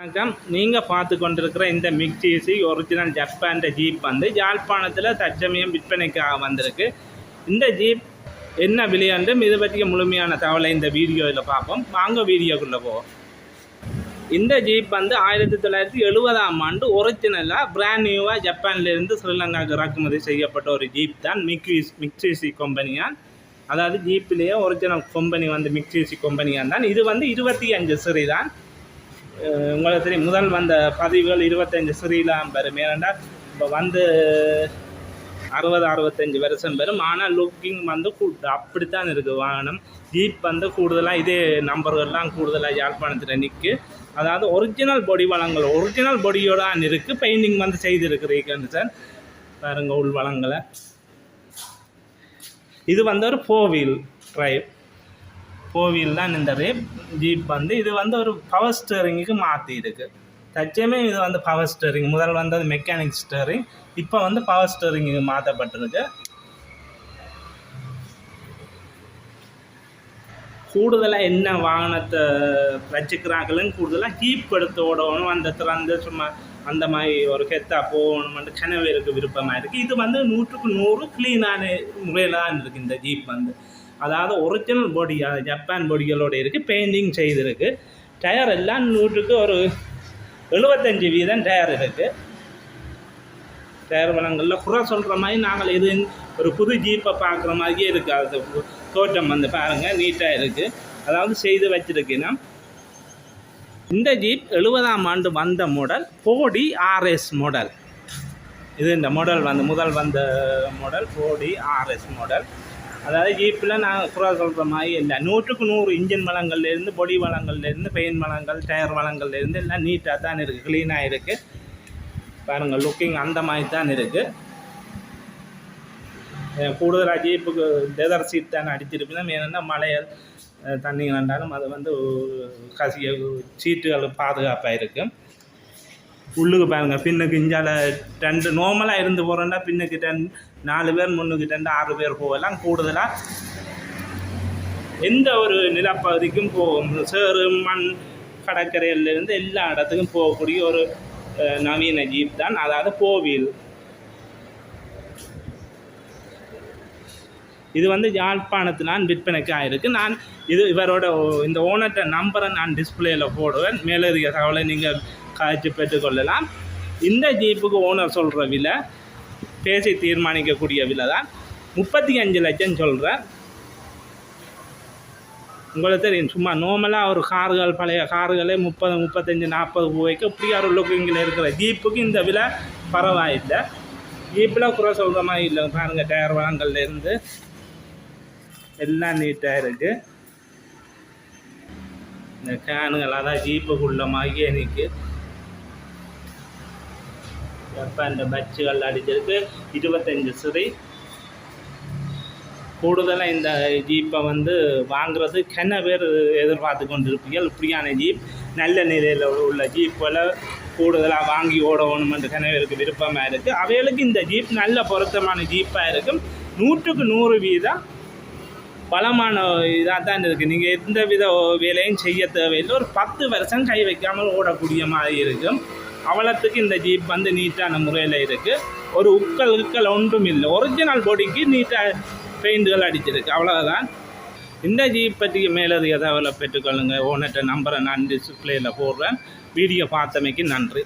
வணக்கம். நீங்கள் பார்த்து கொண்டிருக்கிற இந்த மிக்சிசி ஒரிஜினல் ஜப்பான் ஜீப் வந்து யாழ்ப்பாணத்தில் தற்சமயம் விற்பனைக்காக வந்திருக்கு. இந்த ஜீப் என்ன விலையாண்டும் இது பற்றிய முழுமையான தகவலை இந்த வீடியோவில் பார்ப்போம். வாங்க வீடியோக்குள்ளே போவோம். இந்த ஜீப் வந்து ஆயிரத்தி தொள்ளாயிரத்தி எழுபதாம் ஆண்டு ஒரிஜினலாக பிராண்ட் நியூவாக ஜப்பான்லேருந்து ஸ்ரீலங்காவுக்கு இறக்குமதி செய்யப்பட்ட ஒரு ஜீப் தான் மிக்விஸ் மிக்சிசி கம்பெனியான் அதாவது ஜீப்பிலேயே ஒரிஜினல் கம்பெனி வந்து மிக்சிசி கம்பெனியான் தான். இது வந்து இருபத்தி அஞ்சு சிறி தான். உங்களுக்கு தெரியும் முதல் வந்த பதிவுகள் இருபத்தஞ்சு சிறிலாம் பெறும். ஏனென்றால் இப்போ வந்து அறுபது அறுபத்தஞ்சு வருஷம் பெறும். ஆனால் லுக்கிங் வந்து கூ- அப்படித்தான் இருக்குது வாகனம். ஜீப் வந்து கூடுதலாக இதே நம்பர்கள்லாம் கூடுதலாக யாழ்ப்பாணத்தில் நிற்கு அதாவது ஒரிஜினல் பொடி வளங்கள் ஒரிஜினல் பொடியோடான் இருக்குது பெயிண்டிங் வந்து செய்திருக்கிறீங்கன்னு சார் பாருங்கள் உள் வளங்களை. இது வந்து ஒரு ஃபோர் வீல் ட்ரைவ் கோவில் தான் இந்த ரேப் ஜீப் வந்து இது வந்து ஒரு பவர் ஸ்டேரிங்குக்கு மாற்றி இருக்கு. தச்சமே இது வந்து பவர் ஸ்டேரிங் முதல் வந்தது மெக்கானிக் ஸ்டேரிங் இப்போ வந்து பவர் ஸ்டேரிங்குக்கு மாற்றப்பட்டிருக்கு. கூடுதலாக என்ன வாகனத்தை வச்சுக்கிறாங்களும் கூடுதலாக ஹீப் எடுத்து ஓடணும். அந்த திறந்து சும்மா அந்த மாதிரி ஒரு கெத்தா போகணும்னு இருக்க விருப்பமாக இருக்குது இது வந்து நூற்றுக்கு நூறு க்ளீனான முறையில் தான் இருக்குது இந்த ஜீப் வந்து. அதாவது ஒரிஜினல் பொடி ஜப்பான் பொடிகளோடு இருக்குது பெயிண்டிங் செய்திருக்கு. டயர் எல்லாம் நூற்றுக்கு ஒரு எழுபத்தஞ்சு வீதம் டயர் இருக்குது டயர் வளங்களில் குறை சொல்கிற மாதிரி நாங்கள் இது ஒரு புது ஜீப்பை பார்க்குற மாதிரியே இருக்குது அது தோட்டம் தோற்றம் வந்து பாருங்கள் நீட்டாக இருக்குது அதாவது செய்து வச்சுருக்கேன்னா இந்த ஜீப் எழுபதாம் ஆண்டு வந்த மாடல் போடி ஆர்எஸ் மாடல் இது இந்த மாடல் வந்து முதல் வந்த மாடல் போடி ஆர்எஸ் மாடல் அதாவது ஜீப்பில் நான் குறை சொல்கிற மாதிரி இல்லை. நூற்றுக்கு நூறு இன்ஜின் வளங்கள்லேருந்து பொடி வளங்கள்லேருந்து பெயின் வளங்கள் டயர் வளங்கள்லேருந்து எல்லாம் நீட்டாக தான் இருக்குது. க்ளீனாக இருக்குது. பாருங்கள் லுக்கிங் அந்த மாதிரி தான் இருக்குது. கூடுதலாக ஜீப்புக்கு லெதர் சீட் தான் அடிச்சிருப்பேன் ஏன்னா மழையல் தண்ணி வந்தாலும் அது வந்து கசிய சீட்டுகள் பாதுகாப்பாக இருக்கும். உள்ளுக்கு பாருங்க பின்னுக்கு இஞ்சால ரெண்டு நார்மலாக இருந்து போகிறோம்னா பின்னுக்கு டென் நாலு பேர் முன்னுக்கு ரெண்டு ஆறு பேர் போகலாம். கூடுதலாக எந்த ஒரு நிலப்பகுதிக்கும் போகும். சேறு மண் கடற்கரையிலேருந்து எல்லா இடத்துக்கும் போகக்கூடிய ஒரு நவீன ஜீப் தான். அதாவது கோவில் இது வந்து யாழ்ப்பாணத்தில் நான் விற்பனைக்கு ஆயிருக்கு. நான் இது இவரோட இந்த ஓனர்கிட்ட நம்பரை நான் டிஸ்பிளேயில் போடுவேன். மேலதிக தகவலை நீங்கள் காய்ச்சி பெற்றுக்கொள்ளலாம் இந்த ஜீப்புக்கு ஓனர் சொல்கிற விலை பேசி தீர்மானிக்கக்கூடிய விலை தான். முப்பத்தி அஞ்சு லட்சம் சொல்கிறேன் உங்களுக்கு தெரியும் சும்மா நார்மலாக ஒரு கார்கள் பழைய கார்களே முப்பது முப்பத்தஞ்சு நாற்பது ரூபாய்க்கு இப்படி ஒரு லுக்கிங்கில் இருக்கிற ஜீப்புக்கு இந்த விலை பரவாயில்லை. ஜீப்பில் குறை சொல்கிற மாதிரி இல்லை. பாருங்கள் டயர் வளங்கள்லேருந்து எல்லாம் நீட்டாக இருக்குது இந்த கேனுகள் அதான் ஜீப்புக்குள்ள மாதிரியே நிற்கு எப்போ இந்த பட்சுகள் அடிச்சிருக்கு. இருபத்தஞ்சி சிறை. கூடுதலாக இந்த ஜீப்பை வந்து வாங்குறது கென்ன பேர் எதிர்பார்த்து கொண்டிருப்பீர்கள். இப்படியான ஜீப் நல்ல நிலையில் உள்ள ஜீப்பில் கூடுதலாக வாங்கி ஓடணுமென்று கனவேருக்கு விருப்பமாக இருக்குது அவைகளுக்கு இந்த ஜீப் நல்ல பொருத்தமான ஜீப்பாக இருக்கும். நூற்றுக்கு நூறு வீதம் பலமான இதாக தான் இருக்குது நீங்கள் எந்த வித வேலையும் செய்ய தேவையில்லை. ஒரு பத்து வருஷம் கை வைக்காமல் ஓடக்கூடிய மாதிரி இருக்கும். அவ்வளோத்துக்கு இந்த ஜீப் வந்து நீட்டான முறையில் இருக்குது ஒரு உக்கல் உக்கல் ஒன்றும் இல்லை. ஒரிஜினல் பாடிக்கு நீட்டாக பெயிண்டுகள் அடிச்சிருக்கு. அவ்வளோதான் இந்த ஜீப் பற்றி மேலதிக தகவலை பெற்றுக்கொள்ளுங்கள் ஓனர்கிட்ட நம்பரை நான் டிஸ்பிளேயில் போடுறேன். வீடியோ பார்த்தமைக்கு நன்றி.